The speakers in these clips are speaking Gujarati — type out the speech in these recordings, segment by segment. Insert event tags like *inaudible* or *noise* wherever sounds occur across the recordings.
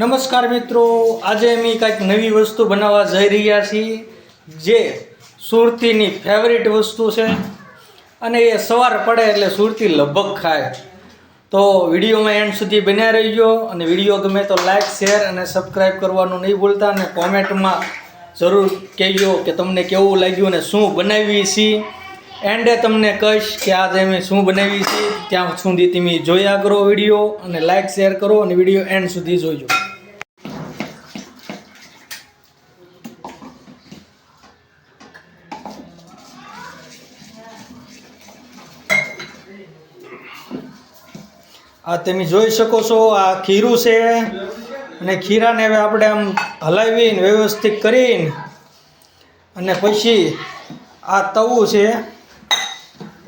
નમસ્કાર મિત્રો, આજે અમે કાંઈક નવી વસ્તુ બનાવવા જઈ રહ્યા છીએ, જે સુરતીની ફેવરિટ વસ્તુ છે. અને એ સવાર પડે એટલે સુરતી લગભગ ખાય. તો વિડીયોમાં એન્ડ સુધી બન્યા રહીજો, અને વીડિયો ગમે તો લાઇક શેર અને સબસ્ક્રાઈબ કરવાનું નહીં ભૂલતા, અને કોમેન્ટમાં જરૂર કહેજો કે તમને કેવું લાગ્યું અને શું બનાવી છીએ. એન્ડે તમને કહીશ કે આજે અમે શું બનાવી છીએ. ત્યાં સુધી તમે જોયા કરો વીડિયો, અને લાઇક શેર કરો, અને વીડિયો એન્ડ સુધી જોઈજો આ તમે જોઈ શકો છો, આ ખીરું છે. અને ખીરાને હવે આપણે આમ હલાવીને વ્યવસ્થિત કરીને અને પછી આ તવું છે.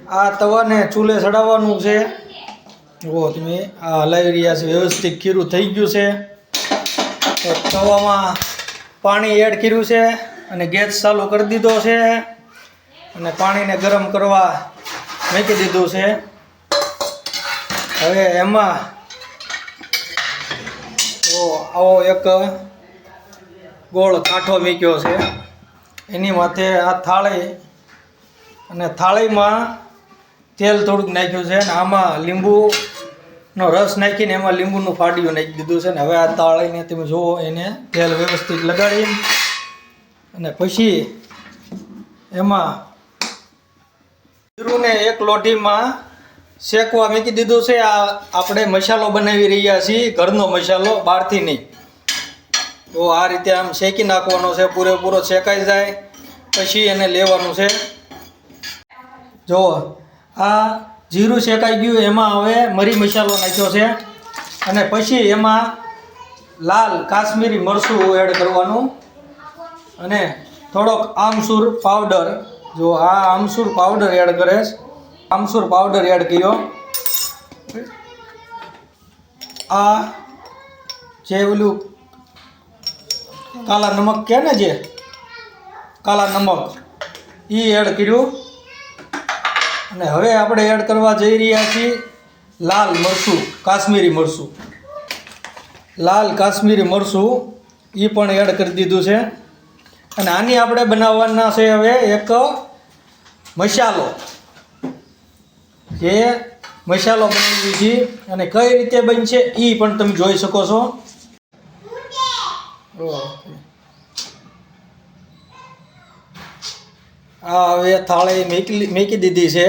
આ તવાને ચૂલે ચડાવવાનું છે. જુઓ તમે, આ હલાવી રહ્યા છે, વ્યવસ્થિત ખીરું થઈ ગયું છે. તો તવામાં પાણી એડ કર્યું છે અને ગેસ ચાલુ કરી દીધો છે. અને પાણીને ગરમ કરવા મૂકી દીધું છે. હવે એમાં તો આવો એક ગોળ કાંઠો મીક્યો છે. એની માથે આ થાળી અને થાળીમાં તેલ થોડુંક નાખ્યું છે અને આમાં લીંબુનો રસ નાખીને એમાં લીંબુનું ફાડિયું નાખી દીધું છે. ને હવે આ થાળીને તમે જુઓ, એને તેલ વ્યવસ્થિત લગાડી અને પછી એમાં જીરુંને એક લોઢીમાં શેકવા મૂકી દીધું છે. આ આપણે મસાલો બનાવી રહ્યા છીએ. ઘરનો મસાલો બહારથી નહીં તો આ રીતે આમ શેકી નાખવાનો છે. પૂરેપૂરો શેકાઈ જાય. પછી એને લેવાનું છે. જુઓ આ જીરું શેકાઈ ગયું, એમાં હવે મરી મસાલો નાખ્યો છે. અને પછી એમાં લાલ કાશ્મીરી મરચું એડ કરવાનું. અને થોડોક આમસૂર પાવડર જો, આ આમસૂર પાવડર એડ કરે છે. આમસૂર પાવડર એડ કર્યો. આ જે ઓલું કાલા નમક કહે ને જે? કાલા નમક. એ એડ કર્યું. અને હવે આપણે એડ કરવા જઈ રહ્યા છીએ લાલ મરચું, કાશ્મીરી મરચું. લાલ કાશ્મીરી મરચું એ પણ એડ કરી દીધું છે. અને આની આપણે બનાવવાના છે હવે એક મસાલો. જે મસાલો બનાવી છે અને કઈ રીતે બનશે એ પણ તમે જોઈ શકો છો. આ હવે થાળી મેકી મેકી દીધી છે.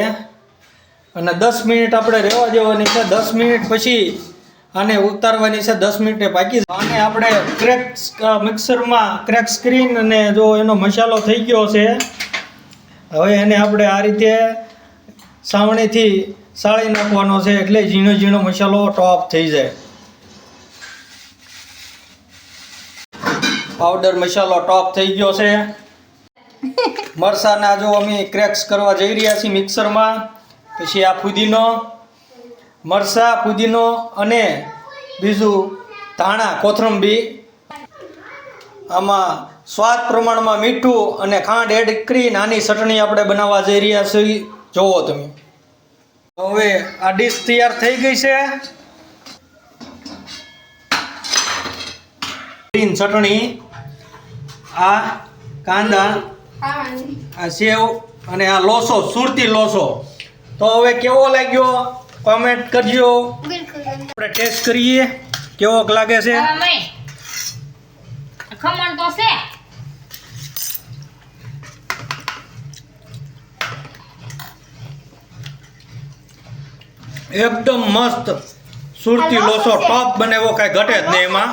અને દસ મિનિટ આપણે રહેવા દેવાની છે. દસ મિનિટ પછી આને ઉતારવાની છે. દસ મિનિટે પાકી. આને આપણે ક્રેક મિક્સરમાં ક્રેક સ્ક્રીન અને જો એનો મસાલો થઈ ગયો છે. હવે એને આપણે આ રીતે સાવણીથી સાળી નાખવાનો છે એટલે ઝીણો ઝીણો મસાલો ટોપ થઈ જાય. પાવડર મસાલો ટોપ થઈ ગયો છે. *laughs* મરસાના જો અમે ક્રેક્સ કરવા જઈ રહ્યા છીએ મિક્સરમાં પછી આ ફુદીનો મરસા ફુદીનો અને બીજું ધાણા કોથરંબી. આમાં સ્વાદ પ્રમાણમાં મીઠું અને ખાંડ એડ કરી નાની ચટણી આપણે બનાવવા જઈ રહ્યા છીએ. જોવો તમે. હવે આ ડીશ તૈયાર થઈ ગઈ છે. ગ્રીન ચટણી આ કાંદા આ સેવ અને આ લોસો સુરતી લોસો. તો હવે કેવો લાગ્યો? કોમેન્ટ કરજો. આપણે ટેસ્ટ કરીએ. કેવો લાગે છે? ખમણ તો છે. એકદમ મસ્ત. સુરતી લોસો ટોપ બને એવો કાંઈ ઘટે જ નહીં એમાં.